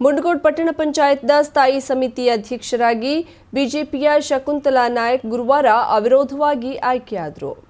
ಮುಂಡಗೋಡ್ ಪಟ್ಟಣ ಪಂಚಾಯತ್ನ ಸ್ಥಾಯಿ ಸಮಿತಿ ಅಧ್ಯಕ್ಷರಾಗಿ ಬಿಜೆಪಿಯ ಶಕುಂತಲಾ ನಾಯಕ್ ಗುರುವಾರ ಅವಿರೋಧವಾಗಿ ಆಯ್ಕೆಯಾದರು.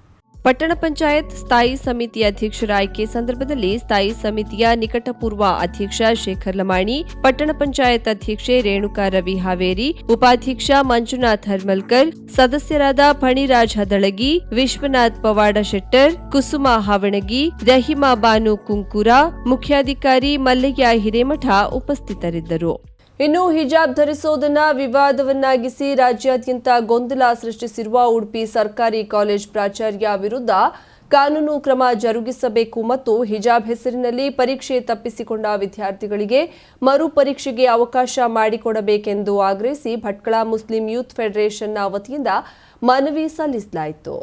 ಪಟ್ಟಣ ಪಂಚಾಯತ್ ಸ್ಥಾಯಿ ಸಮಿತಿ ಅಧ್ಯಕ್ಷರ ಆಯ್ಕೆ ಸಂದರ್ಭದಲ್ಲಿ ಸ್ಥಾಯಿ ಸಮಿತಿಯ ನಿಕಟಪೂರ್ವ ಅಧ್ಯಕ್ಷ ಶೇಖರ್ ಲಮಾಣಿ, ಪಟ್ಟಣ ಪಂಚಾಯತ್ ಅಧ್ಯಕ್ಷೆ ರೇಣುಕಾ ರವಿ ಹಾವೇರಿ, ಉಪಾಧ್ಯಕ್ಷ ಮಂಜುನಾಥ್ ಹರ್ಮಲ್ಕರ್, ಸದಸ್ಯರಾದ ಫಣಿರಾಜ್ ಹದಳಗಿ, ವಿಶ್ವನಾಥ್ ಪವಾಡ ಶೆಟ್ಟರ್, ಕುಸುಮಾ ಹಾವಣಗಿ, ರಹಿಮಾ ಬಾನು ಕುಂಕುರ, ಮುಖ್ಯಾಧಿಕಾರಿ ಮಲ್ಲಯ್ಯ ಹಿರೇಮಠ ಉಪಸ್ಥಿತರಿದ್ದರು. ಇನ್ನು ಹಿಜಾಬ್ ಧರಿಸೋದನ್ನ ವಿವಾದವನ್ನಾಗಿಸಿ ರಾಜ್ಯಾದ್ಯಂತ ಗೊಂದಲ ಸೃಷ್ಟಿಸಿರುವ ಉಡುಪಿ ಸರ್ಕಾರಿ ಕಾಲೇಜ್ ಪ್ರಾಚಾರ್ಯ ವಿರುದ್ಧ ಕಾನೂನು ಕ್ರಮ ಜರುಗಿಸಬೇಕು ಮತ್ತು ಹಿಜಾಬ್ ಹೆಸರಿನಲ್ಲಿ ಪರೀಕ್ಷೆ ತಪ್ಪಿಸಿಕೊಂಡ ವಿದ್ಯಾರ್ಥಿಗಳಿಗೆ ಮರು ಪರೀಕ್ಷೆಗೆ ಅವಕಾಶ ಮಾಡಿಕೊಡಬೇಕೆಂದು ಆಗ್ರಹಿಸಿ ಭಟ್ಕಳ ಮುಸ್ಲಿಂ ಯೂತ್ ಫೆಡರೇಷನ್ನ ವತಿಯಿಂದ ಮನವಿ ಸಲ್ಲಿಸಲಾಯಿತು.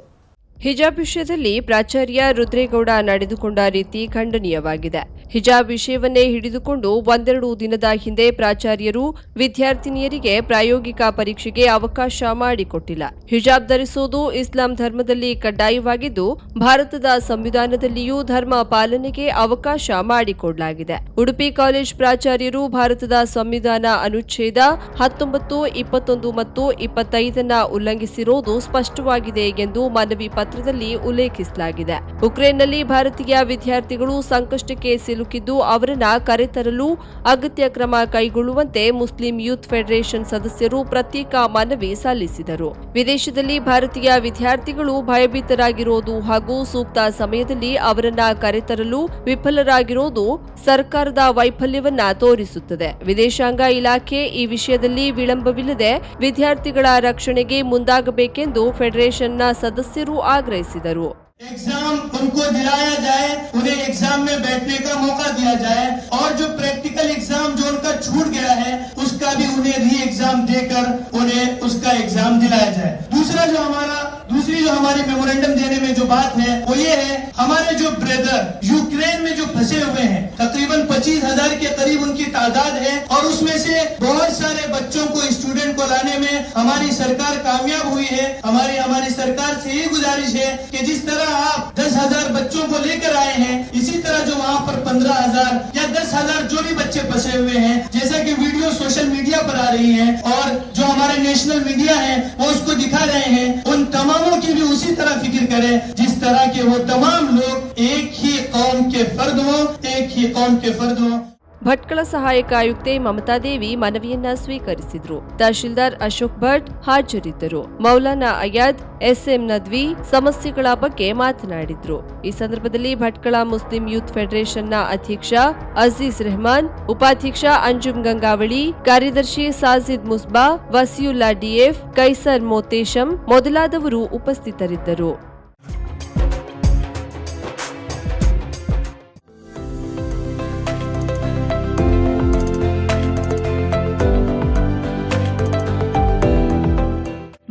ಹಿಜಾಬ್ ವಿಷಯದಲ್ಲಿ ಪ್ರಾಚಾರ್ಯ ರುದ್ರೇಗೌಡ ನಡೆದುಕೊಂಡ ರೀತಿ ಖಂಡನೀಯವಾಗಿದೆ. ಹಿಜಾಬ್ ವಿಷಯವನ್ನೇ ಹಿಡಿದುಕೊಂಡು ಒಂದೆರಡು ದಿನದ ಹಿಂದೆ ಪ್ರಾಚಾರ್ಯರು ವಿದ್ಯಾರ್ಥಿನಿಯರಿಗೆ ಪ್ರಾಯೋಗಿಕ ಪರೀಕ್ಷೆಗೆ ಅವಕಾಶ ಮಾಡಿಕೊಟ್ಟಿಲ್ಲ. ಹಿಜಾಬ್ ಧರಿಸುವುದು ಇಸ್ಲಾಂ ಧರ್ಮದಲ್ಲಿ ಕಡ್ಡಾಯವಾಗಿದ್ದು, ಭಾರತದ ಸಂವಿಧಾನದಲ್ಲಿಯೂ ಧರ್ಮ ಪಾಲನೆಗೆ ಅವಕಾಶ ಮಾಡಿಕೊಡಲಾಗಿದೆ. ಉಡುಪಿ ಕಾಲೇಜ್ ಪ್ರಾಚಾರ್ಯರು ಭಾರತದ ಸಂವಿಧಾನ ಅನುಚ್ಛೇದ ಹತ್ತೊಂಬತ್ತು, ಇಪ್ಪತ್ತೊಂದು ಮತ್ತು ಇಪ್ಪತ್ತೈದನ್ನ ಉಲ್ಲಂಘಿಸಿರುವುದು ಸ್ಪಷ್ಟವಾಗಿದೆ ಎಂದು ಮನವಿ ಪತ್ರದಲ್ಲಿ ಉಲ್ಲೇಖಿಸಲಾಗಿದೆ. ಉಕ್ರೇನ್ನಲ್ಲಿ ಭಾರತೀಯ ವಿದ್ಯಾರ್ಥಿಗಳು ಸಂಕಷ್ಟಕ್ಕೆ ಸಿಲುಕಿದ್ದು, ಅವರನ್ನ ಕರೆತರಲು ಅಗತ್ಯ ಕ್ರಮ ಕೈಗೊಳ್ಳುವಂತೆ ಮುಸ್ಲಿಂ ಯೂತ್ ಫೆಡರೇಷನ್ ಸದಸ್ಯರು ಪ್ರತ್ಯೇಕ ಮನವಿ ಸಲ್ಲಿಸಿದರು. ವಿದೇಶದಲ್ಲಿ ಭಾರತೀಯ ವಿದ್ಯಾರ್ಥಿಗಳು ಭಯಭೀತರಾಗಿರೋದು ಹಾಗೂ ಸೂಕ್ತ ಸಮಯದಲ್ಲಿ ಅವರನ್ನ ಕರೆತರಲು ವಿಫಲರಾಗಿರೋದು ಸರ್ಕಾರದ ವೈಫಲ್ಯವನ್ನ ತೋರಿಸುತ್ತದೆ. ವಿದೇಶಾಂಗ ಇಲಾಖೆ ಈ ವಿಷಯದಲ್ಲಿ ವಿಳಂಬವಿಲ್ಲದೆ ವಿದ್ಯಾರ್ಥಿಗಳ ರಕ್ಷಣೆಗೆ ಮುಂದಾಗಬೇಕೆಂದು ಫೆಡರೇಷನ್ನ ಸದಸ್ಯರು ಆಗ್ರಹಿಸಿದರು. ایگزام ان کو دلایا جائے، انہیں ایگزام میں بیٹھنے کا موقع دیا جائے اور جو پریکٹیکل ایگزام جو ان کا چھوٹ گیا ہے، اس کا بھی انہیں ری ایگزام دے کر انہیں اس کا ایگزام دلایا جائے۔ دوسرا جو ہمارا دوسری جو ہماری میمورینڈم دینے میں جو بات ہے، وہ یہ ہے ہمارے جو بردر یوکرین میں جو پھنسے ہوئے ہیں، تقریباً پچیس ہزار کے قریب ان کی تعداد ہے اور اس میں سے بہت سارے بچوں کو اسٹوڈنٹ کو لانے میں ہماری سرکار کامیاب ہوئی ہے۔ ہماری ہماری سرکار سے یہ گزارش ہے کہ جس طرح آپ دس ہزار بچوں کو لے کر آئے ہیں، اسی طرح جو وہاں پر پندرہ ہزار یا دس ہزار جو بھی بچے پھنسے ہوئے ہیں، جیسا کہ ویڈیو سوشل میڈیا پر آ رہی ہیں اور ہمارے نیشنل میڈیا ہے وہ اس کو دکھا رہے ہیں، ان تماموں کی بھی اسی طرح فکر کریں جس طرح کہ وہ تمام لوگ ایک ہی قوم کے فرد ہوں، ایک ہی قوم کے فرد ہوں۔ ಭಟ್ಕಳ ಸಹಾಯಕ ಆಯುಕ್ತೆ ಮಮತಾದೇವಿ ಮನವಿಯನ್ನ ಸ್ವೀಕರಿಸಿದ್ರು. ತಹಶೀಲ್ದಾರ್ ಅಶೋಕ್ ಭಟ್ ಹಾಜರಿದ್ದರು. ಮೌಲಾನಾ ಅಯಾದ್, ಎಸ್ಎಂ ನದ್ವಿ ಸಮಸ್ಯೆಗಳ ಬಗ್ಗೆ ಮಾತನಾಡಿದ್ರು. ಈ ಸಂದರ್ಭದಲ್ಲಿ ಭಟ್ಕಳ ಮುಸ್ಲಿಂ ಯೂತ್ ಫೆಡರೇಷನ್ನ ಅಧ್ಯಕ್ಷ ಅಜೀಜ್ ರೆಹಮಾನ್, ಉಪಾಧ್ಯಕ್ಷ ಅಂಜುಮ್ ಗಂಗಾವಳಿ, ಕಾರ್ಯದರ್ಶಿ ಸಾಜಿದ್ ಮುಸ್ಬಾ, ವಸಿಯುಲ್ಲಾ ಡಿಎಫ್, ಕೈಸರ್ ಮೋತೇಶಂ ಮೊದಲಾದವರು ಉಪಸ್ಥಿತರಿದ್ದರು.